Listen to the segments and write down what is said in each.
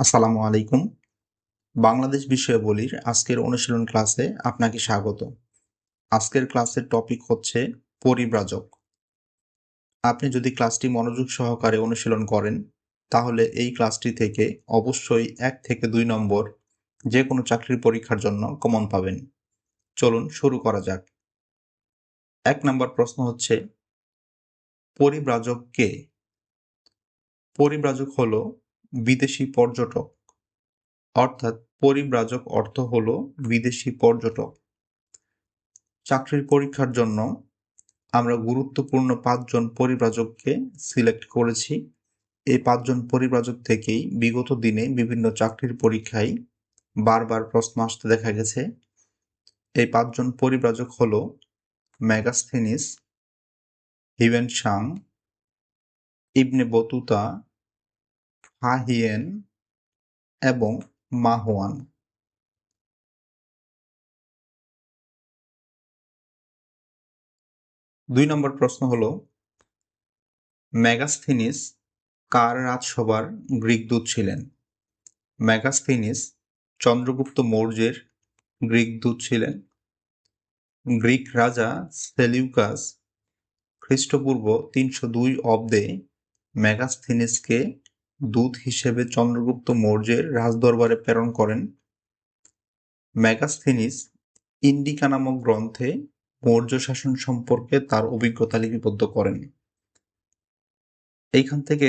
আসসালামু আলাইকুম। বাংলাদেশ বিষয়াবলীর আজকের অনুশীলন ক্লাসে আপনাকে স্বাগত। আজকের ক্লাসের টপিক হচ্ছে পরিব্রাজক। আপনি যদি ক্লাসটি মনোযোগ সহকারে অনুশীলন করেন, তাহলে এই ক্লাসটি থেকে অবশ্যই এক থেকে দুই নম্বর যে কোনো চাকরির পরীক্ষার জন্য কমন পাবেন। চলুন শুরু করা যাক। এক নম্বর প্রশ্ন হচ্ছে, পরিব্রাজক কে? পরিব্রাজক হলো বিদেশি পর্যটক। অর্থাৎ পরিব্রাজক অর্থ হলো বিদেশি পর্যটক। চাকরির পরীক্ষার জন্য আমরা গুরুত্বপূর্ণ পাঁচজন পরিব্রাজককে সিলেক্ট করেছি। এই পাঁচজন পরিব্রাজক থেকেই বিগত দিনে বিভিন্ন চাকরির পরীক্ষায় বারবার প্রশ্ন আসতে দেখা গেছে। এই পাঁচজন পরিব্রাজক হল ম্যাগাস্থিনিস হিভেন সাং ইবনে বতুতা হাহিয়েন এবং মাহওয়ান দুই নম্বর প্রশ্ন হল ম্যাগাস্থিনিস কার রাজসভার গ্রিক দূত ছিলেন? ম্যাগাস্থিনিস চন্দ্রগুপ্ত মৌর্যের গ্রিক দূত ছিলেন। গ্রিক রাজা সেলিউকাস খ্রিস্টপূর্ব তিনশো দুই অব্দে ম্যাগাস্থিনিসকে দূত হিসেবে চন্দ্রগুপ্ত মৌর্যের রাজদরবারে প্রেরণ করেন ম্যাগাস্থিনিস ইন্ডিকা নামক গ্রন্থে মৌর্য শাসন সম্পর্কে তার অভিজ্ঞতা লিপিবদ্ধ করেন। এইখান থেকে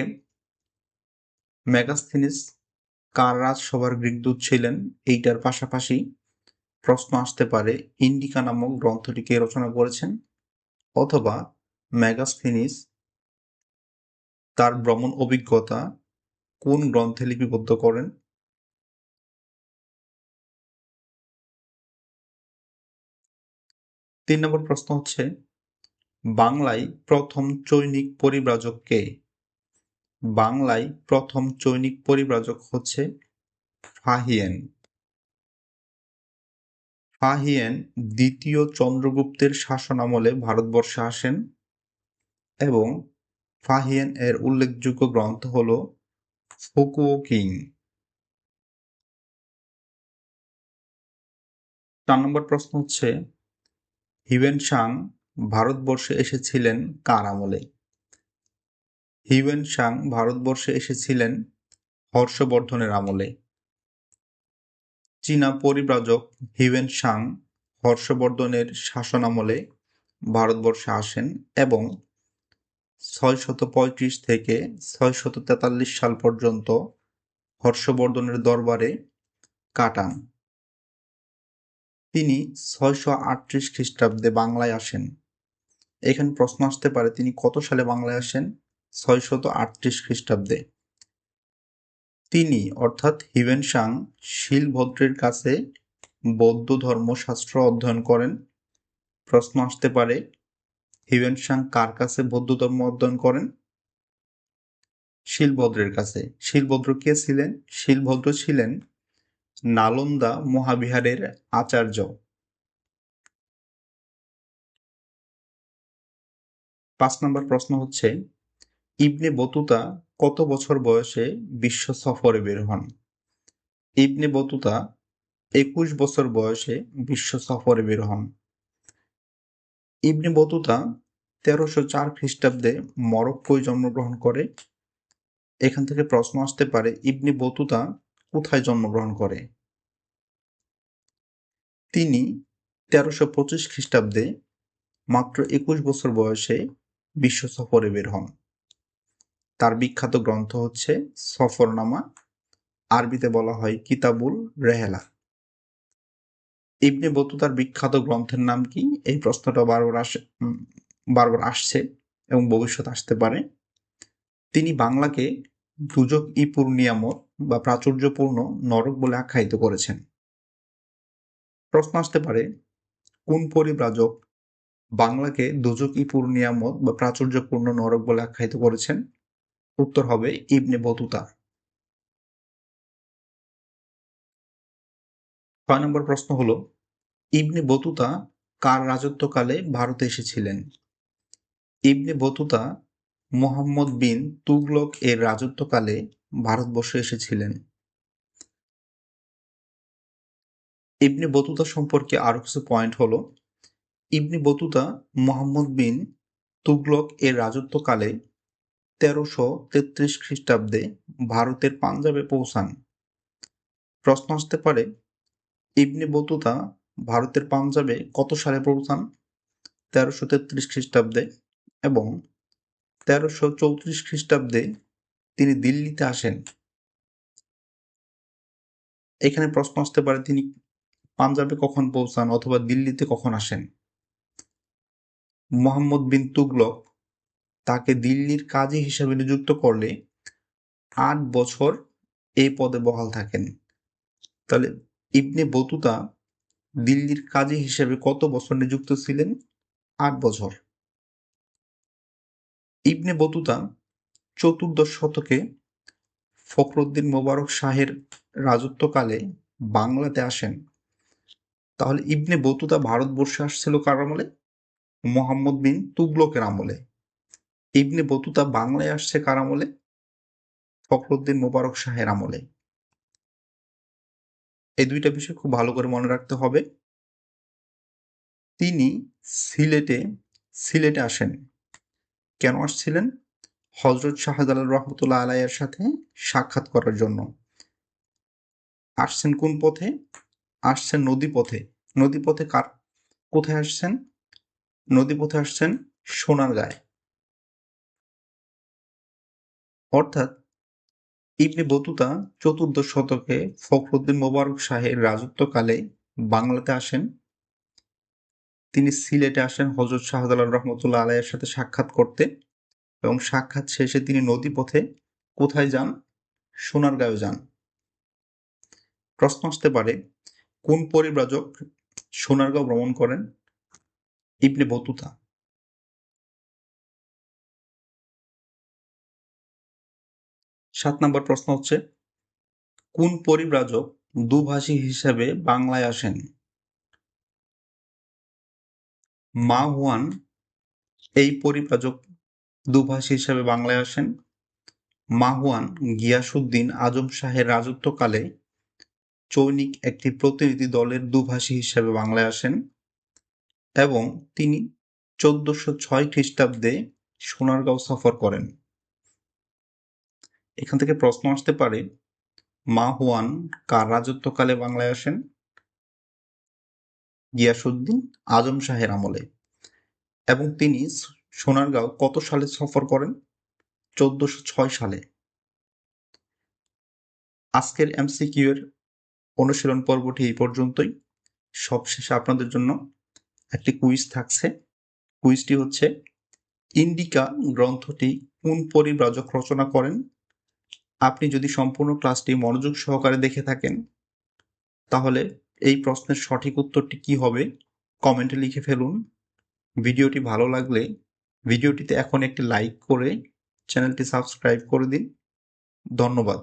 ম্যাগাস্থিনিস কার রাজসভার গ্রীকদূত ছিলেন এইটার পাশাপাশি প্রশ্ন আসতে পারে, ইন্ডিকা নামক গ্রন্থটি কে রচনা করেছেন? অথবা ম্যাগাস্থিনিস তার ভ্রমণ অভিজ্ঞতা কোন গ্রন্থে লিপিবদ্ধ করেন? তিন নম্বর প্রশ্ন হচ্ছে, বাংলায় প্রথম চৈনিক পরিব্রাজক কে? বাংলায় প্রথম চৈনিক পরিব্রাজক হচ্ছে ফাহিয়েন। ফাহিয়েন দ্বিতীয় চন্দ্রগুপ্তের শাসনামলে ভারতবর্ষে আসেন এবং ফাহিয়েন এর উল্লেখযোগ্য গ্রন্থ হল ফুকুও কিং চার নম্বর প্রশ্ন হচ্ছে, হিউয়েন সাং ভারতবর্ষে এসেছিলেন কার আমলে? হিউয়েন সাং ভারতবর্ষে এসেছিলেন হর্ষবর্ধনের আমলে। চীনা পরিব্রাজক হিউয়েন সাং হর্ষবর্ধনের শাসন আমলে ভারতবর্ষে আসেন এবং ছয়শত পঁয়ত্রিশ থেকে ছয়শত তেতাল্লিশ সাল পর্যন্ত হর্ষবর্ধনের দরবারে কাটান। তিনি ছয়শো আটত্রিশ খ্রিস্টাব্দে বাংলায় আসেন। এখানে প্রশ্ন আসতে পারে, তিনি কত সালে বাংলায় আসেন? ছয়শত আটত্রিশ খ্রিস্টাব্দে। তিনি, অর্থাৎ হিভেন সাং, শিলভদ্রের কাছে বৌদ্ধ ধর্মশাস্ত্র অধ্যয়ন করেন। প্রশ্ন আসতে পারে হিউয়েন সাং কার কাছে বৌদ্ধ ধর্ম অধ্যয়ন করেন? শিলভদ্রের কাছে। শিলভদ্র কে ছিলেন? শিলভদ্র ছিলেন নালন্দা মহাবিহারের আচার্য। পাঁচ নম্বর প্রশ্ন হচ্ছে, ইবনে বতুতা কত বছর বয়সে বিশ্ব সফরে বের হন? ইবনে বতুতা একুশ বছর বয়সে বিশ্ব সফরে বের হন। ইবনে বতুতা তেরোশো চার খ্রিস্টাব্দে মরক্কোয় জন্মগ্রহণ করে। এখান থেকে প্রশ্ন আসতে পারে, ইবনে বতুতা কোথায় জন্মগ্রহণ করে? তিনি তেরোশো পঁচিশ খ্রিস্টাব্দে মাত্র একুশ বছর বয়সে বিশ্ব সফরে বের হন। তার বিখ্যাত গ্রন্থ হচ্ছে সফরনামা। আরবিতে বলা হয় কিতাবুল রেহেলা। ইবনে বতুতার বিখ্যাত গ্রন্থের নাম কি? এই প্রশ্নটা বারবার আসে বারবার আসছে এবং ভবিষ্যৎ আসতে পারে। তিনি বাংলাকে দুজক ইপুর নিয়ামত বা প্রাচুর্যপূর্ণ নরক বলে আখ্যায়িত করেছেন। প্রশ্ন আসতে পারে, কোন পরিব্রাজক বাংলাকে দুজক ইপুর নিয়ামত বা প্রাচুর্যপূর্ণ নরক বলে আখ্যায়িত করেছেন? উত্তর হবে ইবনে বতুতা। ছয় নম্বর প্রশ্ন হলো, ইবনে বতুতা কার রাজত্বকালে ভারতে এসেছিলেন? ইবনে বতুতা মোহাম্মদ বিন তুগলক এর রাজত্বকালে ভারতবর্ষে এসেছিলেন। ইবনে বতুতা সম্পর্কে আরও কিছু পয়েন্ট হলো, ইবনে বতুতা মোহাম্মদ বিন তুগলক এর রাজত্বকালে তেরোশো তেত্রিশ খ্রিস্টাব্দে ভারতের পাঞ্জাবে পৌঁছান। প্রশ্ন আসতে পারে ইবনে বতুতা ভারতের পাঞ্জাবে কত সালে পৌঁছান তেরোশো তেত্রিশ খ্রিস্টাব্দে এবং তেরোশো চৌত্রিশ খ্রিস্টাব্দে তিনি দিল্লিতে আসেন। এখানে প্রশ্ন আসতে পারে, তিনি পাঞ্জাবে কখন পৌঁছান অথবা দিল্লিতে কখন আসেন? মোহাম্মদ বিন তুগলক তাকে দিল্লির কাজী হিসেবে নিযুক্ত করলে আট বছর এই পদে বহাল থাকেন। তাহলে ইবনে বতুতা দিল্লির কাজী হিসেবে কত বছর নিযুক্ত ছিলেন? আট বছর। ইবনে বতুতা চতুর্দশ শতকে ফখরুদ্দিন মোবারক শাহের রাজত্বকালে বাংলাতে আসেন। তাহলে ইবনে বতুতা ভারতবর্ষে আসছিল কার আমলে? মোহাম্মদ বিন তুগলকের আমলে। ইবনে বতুতা বাংলায় আসছে কার আমলে? ফখরুদ্দিন মোবারক শাহের আমলে। এই দুইটা বিষয় খুব ভালো করে মনে রাখতে হবে। তিনি সিলেটে সিলেটে আসেন। কেন আসছিলেন? হজরত শাহজালাল রহমতুল্লাহ আলাইয়ের সাথে সাক্ষাৎ করার জন্য। আসছেন কোন পথে? আসছেন নদী পথে। নদী পথে কার, কোথায় আসছেন? নদী পথে আসছেন সোনার গায়ে অর্থাৎ ইবনে বতুতা চতুর্দশ শতকে ফখরুদ্দিন মোবারক শাহের রাজত্বকালে বাংলাতে আসেন। তিনি সিলেটে আসেন হজরত শাহজালাল রহমতুল্লাহ আলাইয়ের সাথে সাক্ষাৎ করতে এবং সাক্ষাৎ শেষে তিনি নদী পথে কোথায় যান? সোনারগাঁও যান। প্রশ্ন আসতে পারে, কোন পরিব্রাজক সোনারগাঁও ভ্রমণ করেন? Ibn Battuta. সাত নম্বর প্রশ্ন হচ্ছে, কোন পরিব্রাজক দুভাষী হিসেবে বাংলায় আসেন? মা হুয়ান এই পরিব্রাজক দুভাষী হিসেবে বাংলায় আসেন। মাহুয়ান গিয়াসুদ্দিন আজম শাহের রাজত্বকালে চৈনিক একটি প্রতিনিধি দলের দুভাষী হিসেবে বাংলায় আসেন এবং তিনি চোদ্দশো ছয় খ্রিস্টাব্দে সোনারগাঁও সফর করেন। এখান থেকে প্রশ্ন আসতে পারে, মা হুয়ান কার রাজত্বকালে বাংলায় আসেন? গিয়াসুদ্দিন আজম শাহের আমলে। এবং তিনি সোনারগাঁও কত সালে সফর করেন? চোদ্দশো ছয় সালে। আজকের এমসিকিউ এর অনুশীলন পর্বটি এই পর্যন্তই। সবশেষে আপনাদের জন্য একটি কুইজ থাকছে। কুইজটি হচ্ছে, ইন্ডিকা গ্রন্থটি কোন পরিব্রাজক রচনা করেন? আপনি যদি সম্পূর্ণ ক্লাসটি মনোযোগ সহকারে দেখে থাকেন, তাহলে এই প্রশ্নের সঠিক উত্তরটি কি হবে কমেন্টে লিখে ফেলুন। ভিডিওটি ভালো লাগলে ভিডিওটিতে এখন একটি লাইক করে চ্যানেলটি সাবস্ক্রাইব করে দিন। ধন্যবাদ।